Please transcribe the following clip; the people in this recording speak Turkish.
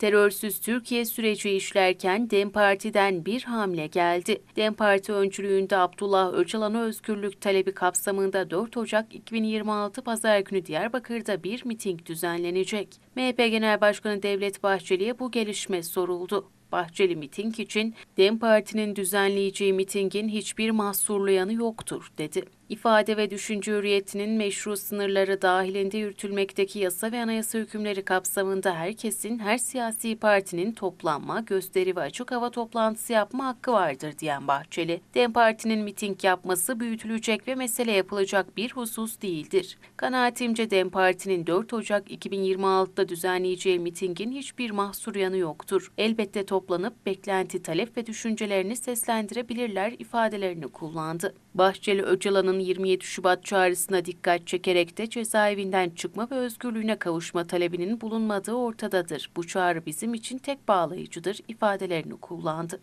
Terörsüz Türkiye süreci işlerken DEM Parti'den bir hamle geldi. DEM Parti öncülüğünde Abdullah Öcalan'a özgürlük talebi kapsamında 4 Ocak 2026 Pazar günü Diyarbakır'da bir miting düzenlenecek. MHP Genel Başkanı Devlet Bahçeli'ye bu gelişme soruldu. Bahçeli miting için DEM Parti'nin düzenleyeceği mitingin hiçbir mahsurlu yanı yoktur dedi. İfade ve düşünce hürriyetinin meşru sınırları dahilinde yürütülmekteki yasa ve anayasa hükümleri kapsamında herkesin, her siyasi partinin toplanma, gösteri ve açık hava toplantısı yapma hakkı vardır diyen Bahçeli, DEM Parti'nin miting yapması büyütülecek ve mesele yapılacak bir husus değildir. Kanaatimce DEM Parti'nin 4 Ocak 2026'da düzenleyeceği mitingin hiçbir mahsur yanı yoktur. Elbette toplanıp beklenti, talep ve düşüncelerini seslendirebilirler ifadelerini kullandı. Bahçeli Öcalan'ın 27 Şubat çağrısına dikkat çekerek de cezaevinden çıkma ve özgürlüğüne kavuşma talebinin bulunmadığı ortadadır. Bu çağrı bizim için tek bağlayıcıdır ifadelerini kullandı.